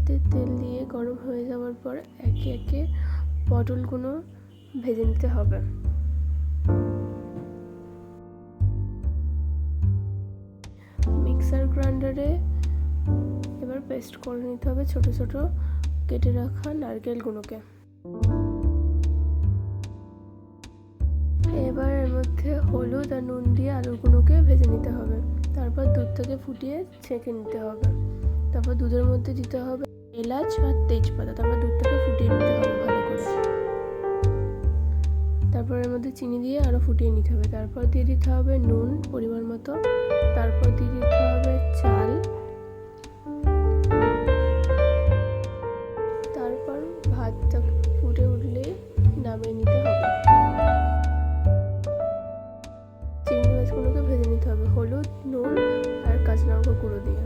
কড়াইতে তেল দিয়ে গরম হয়ে যাওয়ার পর একে একে পটলগুলো ভেজে নিতে হবে। মিক্সার গ্রাইন্ডারে এবার পেস্ট করে নিতে হবে ছোট ছোট কেটে রাখা নারকেলগুলোকে। এবার এর মধ্যে হলুদ আর নুন দিয়ে আলুগুলোকে ভেজে নিতে হবে। তারপর দুধ থেকে ফুটিয়ে ছেঁকে নিতে হবে। তারপর দুধের মধ্যে দিতে হবে এলাচ আর তেজপাতা। তারপর দুধটাকে ফুটিয়ে নিতে হবে ভালো করে। তারপর এর মধ্যে চিনি দিয়ে আরও ফুটিয়ে নিতে হবে। তারপর দিয়ে দিতে হবে নুন পরিমাণ মতো। তারপর দিয়ে দিতে হবে চাল। তারপর ভাতটা ফুটে উঠলে নামিয়ে নিতে হবে। চিংড়ি মাছগুলোকে ভেজে নিতে হবে। হলুদ, নুন আর কাঁচা লঙ্কা গুঁড়ো দিয়ে।